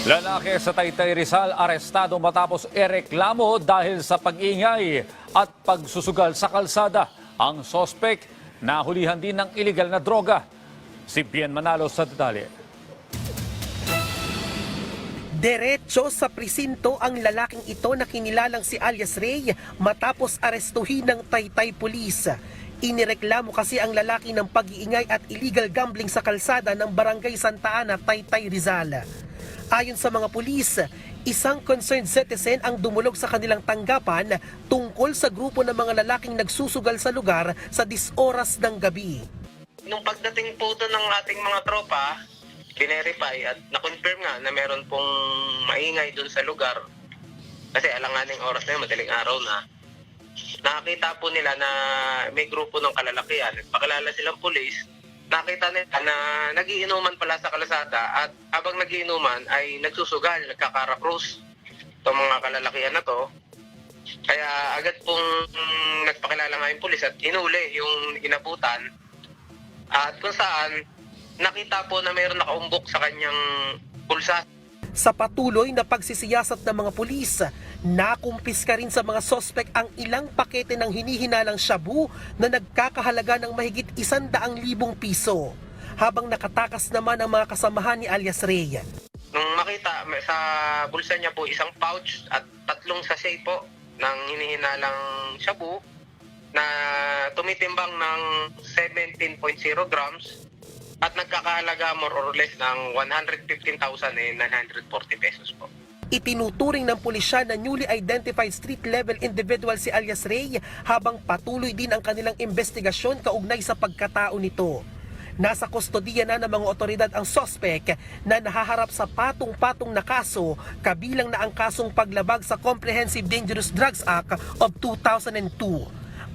Lalaki sa Taytay Rizal arestado matapos ereklamo dahil sa pag-ingay at pagsusugal sa kalsada. Ang sospek nahulihan din ng iligal na droga. Si Bien Manalo sa detalye. Diretso sa presinto ang lalaking ito na kinilalang si alias Ray matapos arestuhin ng Taytay Police. Inireklamo kasi ang lalaki ng pag-iingay at illegal gambling sa kalsada ng Barangay Santa Ana, Taytay Rizal. Ayon sa mga pulis, isang concerned citizen ang dumulog sa kanilang tanggapan tungkol sa grupo ng mga lalaking nagsusugal sa lugar sa disoras ng gabi. Nung pagdating po doon ng ating mga tropa, binerify at na-confirm nga na meron pong maingay doon sa lugar. Kasi alanganing oras na yun, madaling araw na. Nakakita po nila na may grupo ng kalalakihan. Pakilala silang pulis. Nakita nila na nagiinuman pala sa kalasada at habang nagiinuman ay nagsusugal, nagkakarakrus. Itong mga kalalakihan na to. Kaya agad pong nagpakilala nga yung pulis at inuli yung inabutan at kung saan nakita po na mayroon nakaumbok sa kanyang pulsa. Sa patuloy na pagsisiyasat ng mga pulis, nakumpiska rin sa mga sospek ang ilang pakete ng hinihinalang shabu na nagkakahalaga ng mahigit isandaang libong piso. Habang nakatakas naman ang mga kasamahan ni alias Ray. Nung makita sa bulsa niya po isang pouch at tatlong sachet po ng hinihinalang shabu na tumitimbang ng 17.0 grams at nagkakahalaga more or less ng 115,940 pesos po. Itinuturing ng pulisya na newly identified street level individual si alias Ray habang patuloy din ang kanilang investigasyon kaugnay sa pagkatao nito. Nasa kustodiya na ng mga otoridad ang sospek na nahaharap sa patong-patong na kaso kabilang na ang kasong paglabag sa Comprehensive Dangerous Drugs Act of 2002.